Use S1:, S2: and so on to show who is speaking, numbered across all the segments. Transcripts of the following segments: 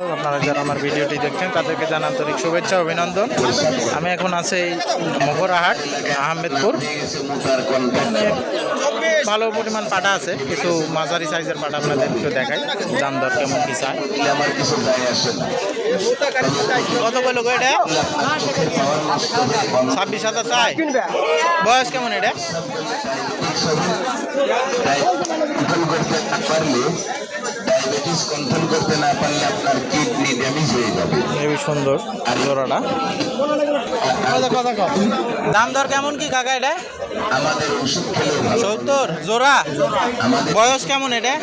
S1: আপনারা যারা আমার ভিডিওটি দেখছেন, তাদেরকে জানান আন্তরিক শুভেচ্ছা, অভিনন্দন। আমি এখন আছি মগরাহাট আহমেদপুর। ভালো পরিমাণ পাটা আছে, কিছু মাঝারি সাইজের পাটা আপনাদের একটু দেখাই, দাম দর কেমন কি চাই? কত এটা? ছাব্বিশ হাজার চাই। বয়স কেমন এটা?
S2: তাই কন্ট্রোল করতে না পারলে ডায়াবেটিস কন্ট্রোল করতে না পারলে আপনার কিডনি ড্যামেজ হয়ে যাবে
S1: হেবি সুন্দর জোড়াটা। দাম দর কেমন কি কাকা এটা? সত্তর, জোড়া? বয়স কেমন এটা?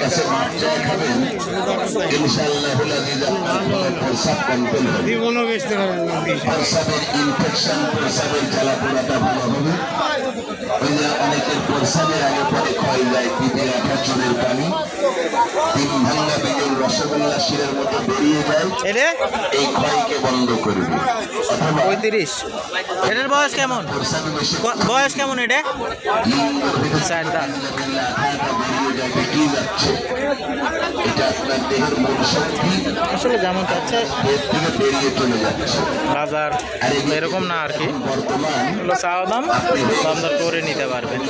S2: রসগোল্লা শিরের মতো বেরিয়ে যায় এই ক্ষয়কে বন্ধ করবে।
S1: পঁয়ত্রিশ। এটার বয়স কেমন? বয়স কেমন এটা? চার দাঁত। আসলে যেমন চাচ্ছে বাজার এরকম না আর কি। চাওয়া দাম দাম দর করে নিতে পারবেন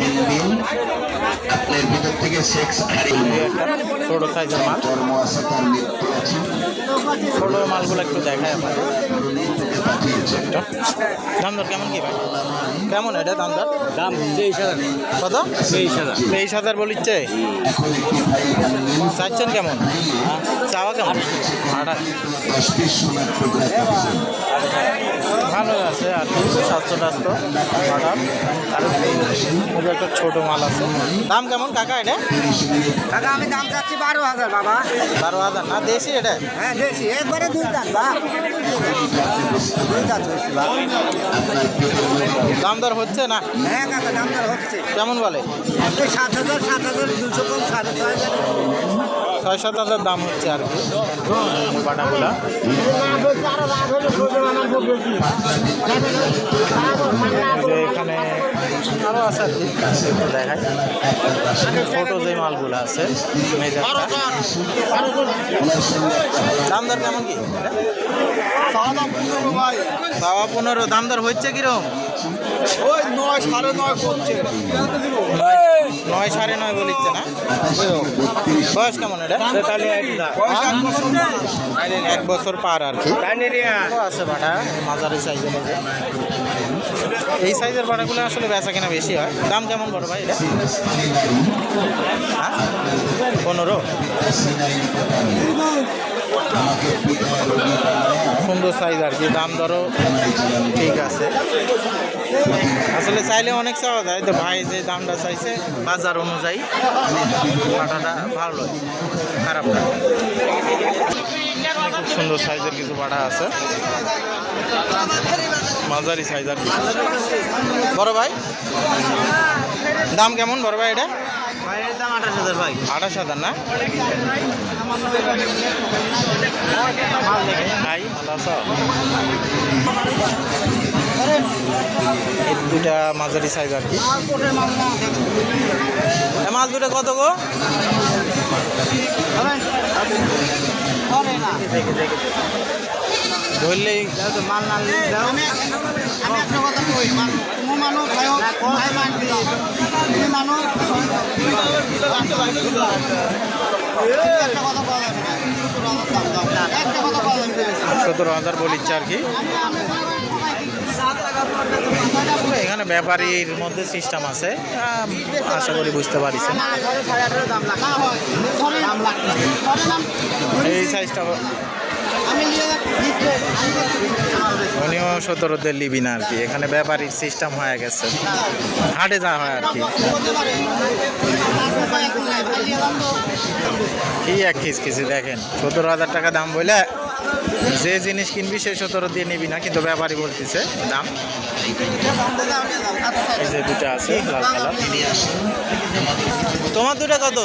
S2: দিন দিন আপনার ভিতর থেকে সেক্স হারিয়ে
S1: ছোট সাইজের মাল।
S2: কর্ম আছে তার মৃত্যু আছে।
S1: ছোট মালগুলো একটু দেখায় আপনাদের দাম দর কেমন কি ভাই? কেমন এটা দাম দর
S3: দাম তেইশ হাজার।
S1: কত?
S3: তেইশ হাজার।
S1: তেইশ হাজার বলিচ্ছে?
S2: এখন একটি ভাই ভাঙলেন
S1: চাচ্ছেন কেমন? চাওয়া কেমন? আঠাশ ভালো আছে আর কি স্বাস্থ্য টাস্থ্য হঠাৎ আর একটা ছোটো মাল আছে। দাম কেমন কাকা এটা?
S4: কাকা আমি দাম চাচ্ছি বারো হাজার বাবা।
S1: বারো হাজার। না দেশি এটা?
S4: হ্যাঁ দেশি। একবারে দুই দাঁত বা। দুই দাঁত হয়েছে
S1: দাম দর হচ্ছে না?
S4: হ্যাঁ কাকা দাম দর হচ্ছে।
S1: কেমন বলে?
S4: সাত হাজার সাত হাজার দুশো কম সাড়ে ছয় হাজার।
S1: ছয় সাত হাজার দাম হচ্ছে আর কি। বাটাগুলা। যে এখানে আরও আছে আর কি। দেখায় ছোটো যে মালগুলো আছে দাম দর কেমন কি? সাওয়া পনেরো। দাম দর হচ্ছে কিরম? নয় সাড়ে নয় বলিচ্ছে না? বয়স কেমন এটা? এক বছর পার আর কি। আছে সাইজের এই সাইজের বাটাগুলো আসলে বেচা কেনা বেশি হয়। দাম কেমন বড় ভাই এটা? হ্যাঁ? পনেরো? সুন্দর সাইজ আর কি, দাম ধরো ঠিক আছে। আসলে চাইলে অনেক চাওয়া যায়, তো ভাই যে দামটা চাইছে, বাজার অনুযায়ী বাটাটা ভালো, খারাপ না। খুব সুন্দর সাইজের কিছু বাটা আছে। মাঝারি সাইজ আর বড় ভাই? দাম কেমন বড় ভাই এটা?
S4: আঠাশ হাজার
S1: না? ভাই ভালো আছো? দুটা মাঝারি সাইজ আর কি। মাছ দুটো কত গো? ধরলেই
S4: মাল না আমি আমি একটা কথা কই তুমি মানুষ খাই খাই মানবি
S1: সতেরো হাজার বলিচ্ছে আর কি। এখানে ব্যাপারীর মধ্যে সিস্টেম আছে। আশা করি বুঝতে পারিছেন। এই সাইজটা সতেরোতে লিবি না আর কি। এখানে ব্যাপারীর সিস্টেম হয়ে গেছে। হাটে যা হয় আর কি। এক খিস খিসি দেখেন। সতেরো হাজার টাকা দাম বলে যে জিনিস কিনবি সে সতেরো দিয়ে নিবি না, কিন্তু ব্যাপারী বলতেছে দাম। এই যে দুটো আছে তোমার দুটো কত?